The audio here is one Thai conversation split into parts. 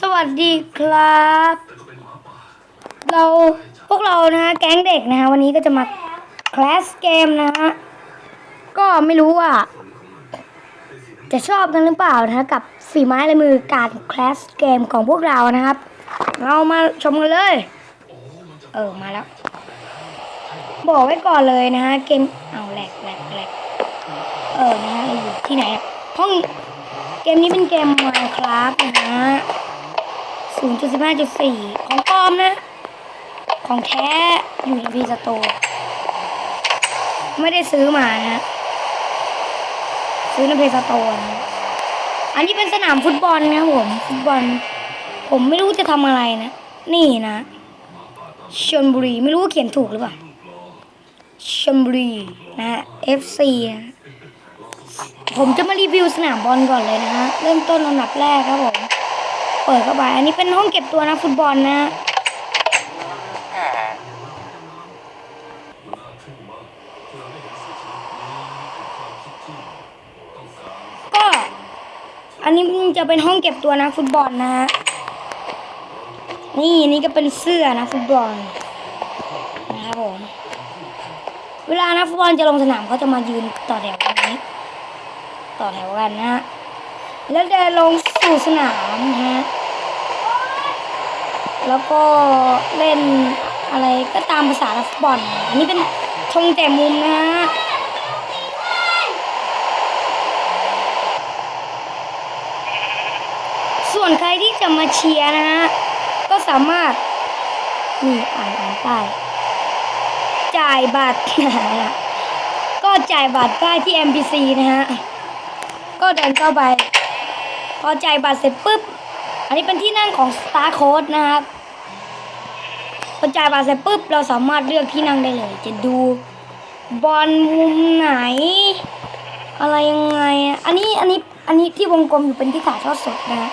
สวัสดีครับ เราพวกเรานะฮะแก๊งเด็กนะฮะวันนี้ก็จะมาคลาสเกมนะฮะก็ไม่รู้ว่า จะชอบกันหรือเปล่านะฮะกับฝีไม้ลายมือการคลาสเกมของพวกเรานะครับ เรามาชมกันเลย เออมาแล้ว บอกไว้ก่อนเลยนะฮะเกมเอาแหลกแหลกแหลกเออนะฮะอยู่ที่ไหนห้อง เกมนี้เป็นเกม Minecraft นะฮะ0.15.4 ของปลอมนะ ของแท้อยู่ในพีสโตไม่ได้ซื้อมานะ ซื้อในเพสโตนะอันนี้เป็นสนามฟุตบอลนะผม ฟุตบอล ผมไม่รู้จะทำอะไรนะ นี่นะชลบุรี ไม่รู้ว่าเขียนถูกหรือเปล่าชลบุรีนะฮะ FC นะ ผมจะมารีวิวสนามบอลก่อนเลยนะฮะ เริ่มต้นลำดับแรกครับผม เปิดเข้าไป อันนี้เป็นห้องเก็บตัวนักฟุตบอลนะก็ อันนี้จะเป็นห้องเก็บตัวนักฟุตบอลนะฮะ นี่นี่ก็เป็นเสื้อนักฟุตบอลนะครับผม เวลานักฟุตบอลจะลงสนามเขาจะมายืนต่อแถวกันนี้ ต่อแถวกันนะฮะ แล้วเดินลงสู่สนามนะฮะ แล้วก็เล่นอะไรก็ตามภาษาฟุตบอลอันนี้เป็นธงแต่มุมนะฮะส่วนใครที่จะมาเชียร์นะฮะ ก็สามารถนี่อ่านอ่านป้ายจ่ายบัตรนะฮะก็จ่ายบัตรได้ที่ MPC นะฮะ ก็เดินเข้าไป พอจ่ายบัตรเสร็จปุ๊บ อันนี้เป็นที่นั่งของ Star Code นะครับ พอจ่ายบัตรเสร็จปุ๊บ เราสามารถเลือกที่นั่งได้เลย จะดูบอลมุมไหน อะไรยังไง อันนี้อันนี้อันนี้ที่วงกลมอยู่เป็นที่ถ่ายทอดสดนะ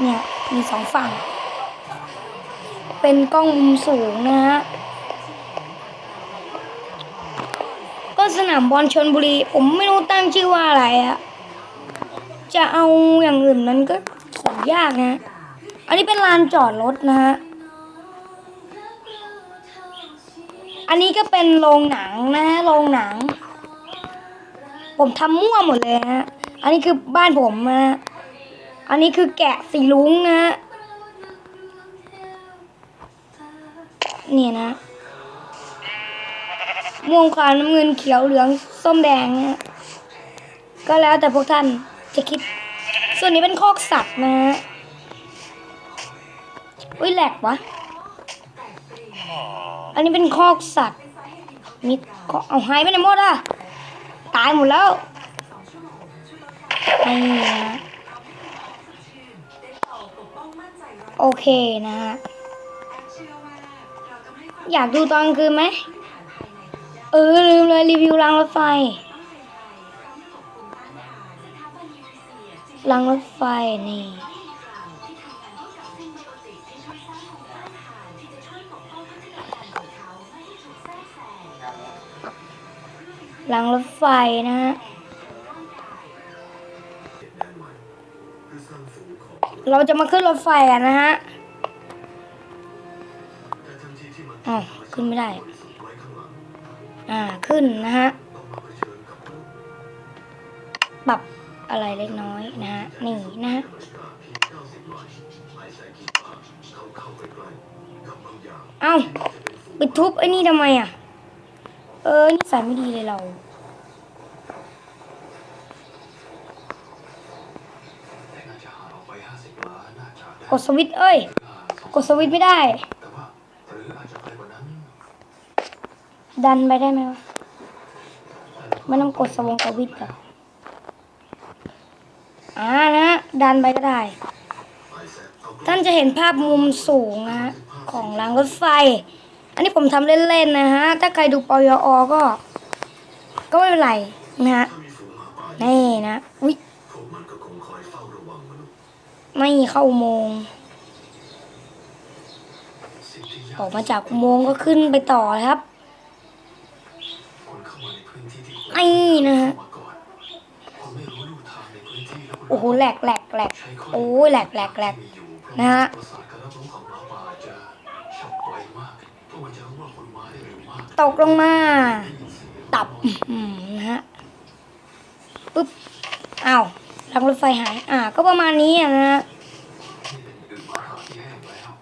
เนี่ยมีสองฝั่ง เป็นกล้องมุมสูงนะฮะ สนามบอลชนบุรี ผมไม่รู้ตั้งชื่อว่าอะไรอะจะเอาอย่างอื่นนั้นก็ขอยากนะ อันนี้เป็นลานจอดรถนะฮะ อันนี้ก็เป็นโรงหนังนะฮะ โรงหนัง ผมทำมั่วหมดเลยฮะ อันนี้คือบ้านผมนะฮะอันนี้คือแกะสีลุงนะฮะเนี่ยนะ ม่วงขาวน้ำเงินเขียวเหลืองส้มแดงนะก็แล้วแต่พวกท่านจะคิด ส่วนนี้เป็นคอกสัตว์นะฮะอุ้ยแหลกวะ อันนี้เป็นคอกสัตว์มีเอาหายไปไหนหมดอะ ตายหมดแล้วนี่นะโอเคนะฮะอยากดูตอนคืนไหม เออ ลืมเลยรีวิวรางรถไฟรางรถไฟนี่รางรถไฟนะฮะเราจะมาขึ้นรถไฟกันนะฮะอ๋อขึ้นไม่ได้ อ่าขึ้นนะฮะปรับอะไรเล็กน้อยนะฮะนี่นะฮะเอ้าไปทุบไอ้นี่ทำไมอะ เออนี่ใส่ไม่ดีเลยเรากดสวิตช์เอ้ย กดสวิตช์ไม่ได้ ดันไปได้ไหมวะไม่ต้องกดสวงสวิตช์เหรออ่านะ ดันไปก็ได้ ท่านจะเห็นภาพมุมสูงนะฮะ ของรางรถไฟ อันนี้ผมทำเล่น ๆ นะฮะ ถ้าใครดูปยอก็ ก็ไม่เป็นไรนะฮะ นี่นะ อุ๊ยไม่เข้าอุโมงออกมาจากอุโมงก็ขึ้นไปต่อครับ ไอ้นะฮะโอ้โหแหลกแหลกแหลกโอ้ยแหลกแหลกแหลกนะฮะตกลงมา ตับนะฮะปุ๊บอ้าวรางรถไฟหาย อ่า ก็ประมาณนี้นะฮะ นี่เป็นอึหมาป่าที่แห้งแล้ว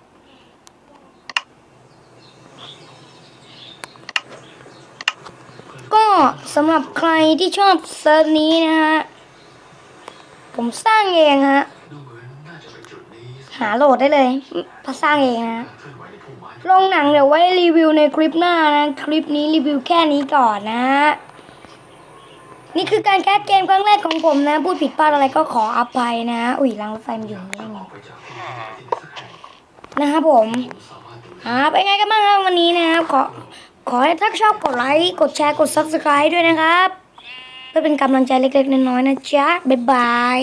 ก็ สำหรับใครที่ชอบเซิร์ฟนี้นะฮะ ผมสร้างเองฮะ หาโหลดได้เลยพราสร้างเองนะการเคลื่อนไหวในพุ่มไม้โรงหนังเดี๋ยวไว้รีวิวในคลิปหน้านะ คลิปนี้รีวิวแค่นี้ก่อนนะนี่คือการแคสเกมครั้งแรกของผมนะ พูดผิดพลาดอะไรก็ขออภัยนะ อุ้ยรางรถไฟมันอยู่นี่ได้อไงอกไปจากที่นี่ไปที่ไหนสักแห่งนะครับผมผมสารถดูอ่าเป็นไงกันบ้างครับวันนี้นะครับขอ ขอให้ถ้าชอบกดไลค์ กดแชร์ กด subscribe ด้วยนะครับ เพื่อเป็นกำลังใจเล็กๆ น้อยๆนะจ๊ะ บ๊ายบาย